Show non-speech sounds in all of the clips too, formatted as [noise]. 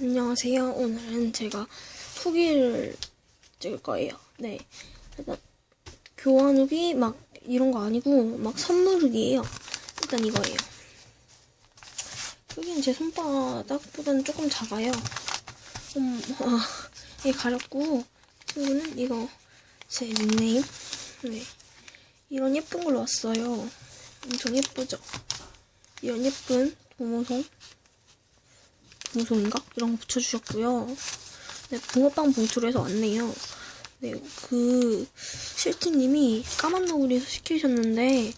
안녕하세요. 오늘은 제가 후기를 찍을 거예요. 네. 일단 교환 후기 막 이런 거 아니고 막 선물 후기예요. 일단 이거예요. 크기는 제 손바닥보다는 조금 작아요. 음, 아, 얘 가렸고 친구는 이거 제 닉네임. 네. 이런 예쁜 걸로 왔어요. 엄청 예쁘죠? 이런 예쁜 도모송. 도모송인가? 이런 거 붙여주셨고요. 네, 붕어빵 봉투로 해서 왔네요. 네, 그, 실지님이 까만 너구리 시키셨는데,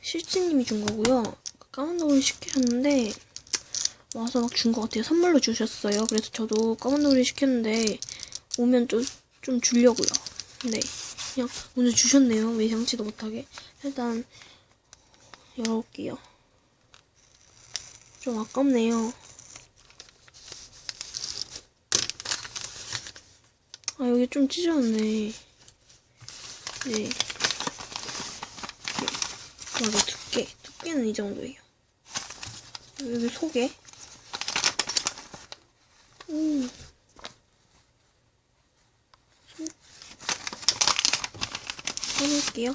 실지님이 준 거고요. 그 까만 너구리 시키셨는데, 와서 막 준 것 같아요. 선물로 주셨어요. 그래서 저도 까만 너구리 시켰는데, 오면 좀, 좀 주려고요. 네. 그냥 오늘 주셨네요. 예상치도 못하게. 일단, 열어볼게요. 좀 아깝네요. 아, 여기 좀 찢어졌네. 네. 맞아, 두께. 두께는 이 정도예요. 여기 속에. 오. 속. 꺼낼게요.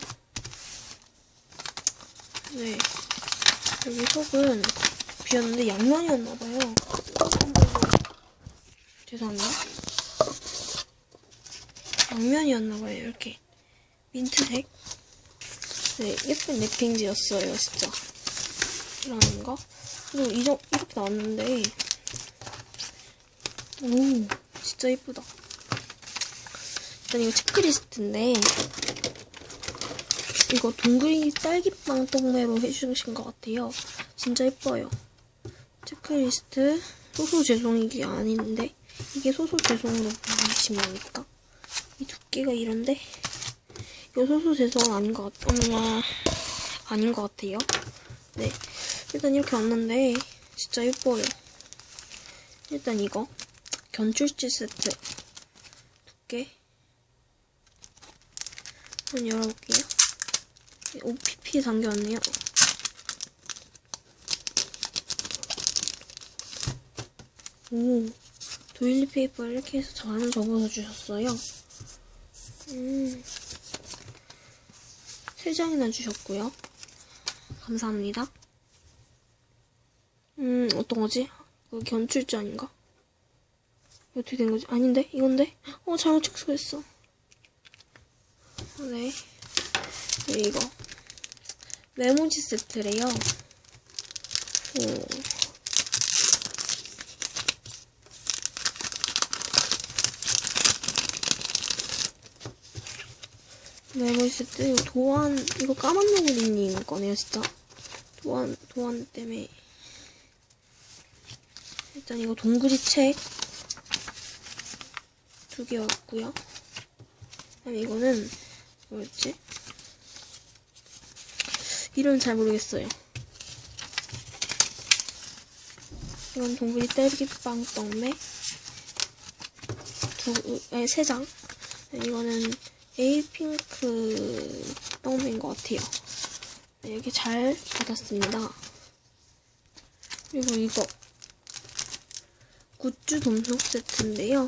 네. 여기 속은 비었는데 양면이었나봐요. 죄송합니다. 양면이었나봐요. 이렇게 민트색. 네, 예쁜 랩핑지였어요, 진짜. 이런 거. 그리고 이 정, 이렇게 나왔는데, 오, 진짜 예쁘다. 일단 이거 체크리스트인데, 이거 동그리 딸기빵 떡매로 해주신 것 같아요. 진짜 예뻐요. 체크리스트, 소소 죄송이게 아닌데, 이게 소소 죄송으로 보시면 됩니까? 이 두께가 이런데 소소 재성은 아닌 것 같, 음, 아닌 것 같아요. 네, 일단 이렇게 왔는데 진짜 예뻐요. 일단 이거 견출지 세트 두께 한번 열어볼게요. OPP 담겨왔네요. 오, 도일리 페이퍼를 이렇게 해서 잘은 접어서 주셨어요. 음, 세 장이나 주셨고요. 감사합니다. 음, 어떤 거지? 그 견출자 아닌가? 어떻게 된 거지? 아닌데? 이건데? 어, 잘못 착수했어. 네. 네, 이거. 메모지 세트래요. 오. 메모지 세트, 이거 도안, 이거 까만 너구리님 거네요, 진짜. 도안, 도안 때문에. 일단 이거 동그리 책. 두 개 왔고요. 그다음에 이거는, 뭐였지? 이름 잘 모르겠어요. 이건 동그리 딸기 빵 떡매 두, 아니, 세 장. 이거는 에이핑크 떡매인 것 같아요. 네, 이렇게 잘 받았습니다. 그리고 이거 굿즈 dom속 세트인데요.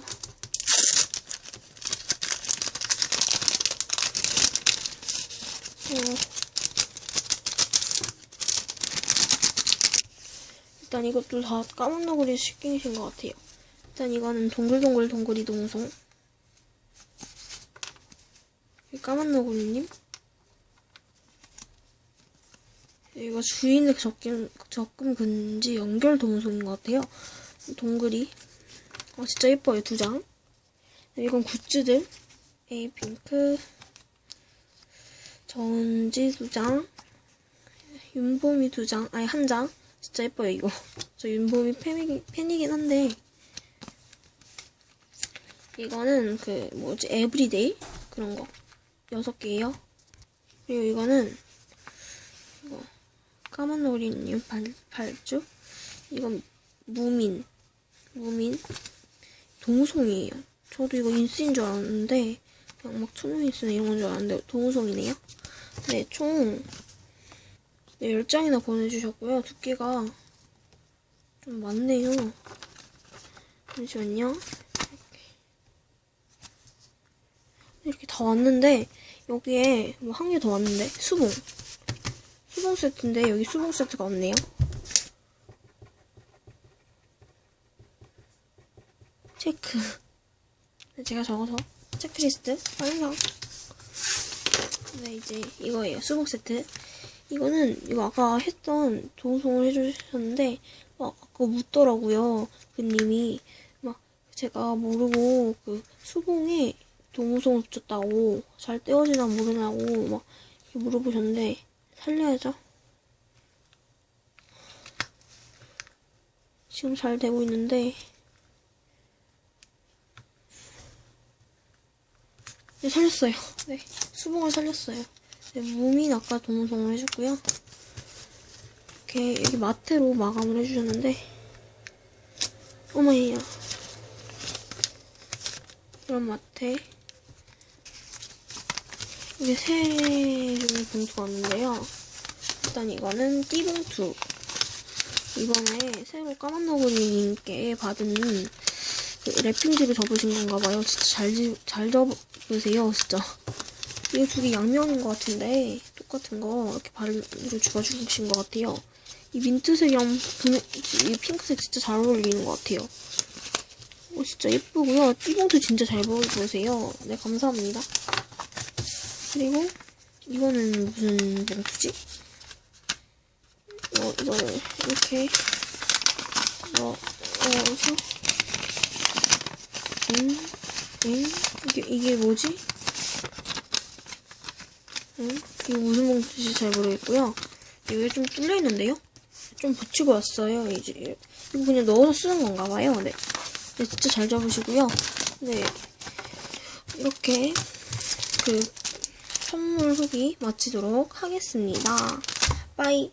어, 일단 이것도 다 까만 너구리 시키신 것 같아요. 일단 이거는 동글동글 동글이 동송. 까만 너구리님. 이거 주인의 접근, 접근 금지 연결 동송인 것 같아요. 동글이. 어, 진짜 예뻐요, 두 장. 이건 굿즈들. 에이핑크. 전지 두 장. 윤보미 두 장. 아니, 한 장. 진짜 예뻐요, 이거. [laughs] 저 윤보미 팬이긴, 팬이긴 한데. 이거는 그, 뭐지, 에브리데이? 그런 거. 여섯 개예요. 그리고 이거는, 이거. 까만 오리님 발, 발주. 이건 무민. 무민. 동송이에요. 저도 이거 인스인 줄 알았는데, 그냥 막 투명인스나 이런 건 줄 알았는데, 동송이네요. 네, 총, 네, 10장이나 보내주셨고요. 두께가 좀 많네요. 잠시만요. 이렇게 다 왔는데 여기에 뭐 한 개 더 왔는데 수봉 수봉 세트인데 여기 수봉 세트가 없네요. 체크. 네, 제가 적어서 체크리스트 완성. 네 이제 이거예요 수봉 세트. 이거는 이거 아까 했던 동송을 해주셨는데 막 아까 묻더라고요 그 님이 막 제가 모르고 그 수봉에 동송을 붙였다고 잘 떼어지나 모르냐고 막 물어보셨는데 살려야죠. 지금 잘 되고 있는데 네 살렸어요. 네 수봉을 살렸어요. 네, 무민 아까 동송을 해줬고요. 이렇게 여기 마테로 마감을 해주셨는데 어머니야 이런 마테 이게 세 종의 봉투가 왔는데요. 일단 이거는 띠봉투. 이번에 새로 까만 너구리님께 받은 그 랩핑지를 접으신 건가 봐요. 진짜 잘, 지- 잘 접으세요, 진짜. 이게 두 개 양면인 것 같은데, 똑같은 거 이렇게 발로 주어주신 것 같아요. 이 민트색이랑 분홍, 이 핑크색 진짜 잘 어울리는 것 같아요. 오, 진짜 예쁘고요. 띠봉투 진짜 잘 보세요. 네, 감사합니다. 그리고 이거는 무슨 봉투지? 어, 이거를 이렇게 넣어서 음, 음, 이게 이게 뭐지? 음, 이게 무슨 봉투인지 잘 모르겠고요. 이게 좀 뚫려 있는데요? 좀 붙이고 왔어요. 이제 이거 그냥 넣어서 쓰는 건가 봐요. 네, 네 진짜 잘 잡으시고요. 네, 이렇게 그 선물 후기 마치도록 하겠습니다. 빠이.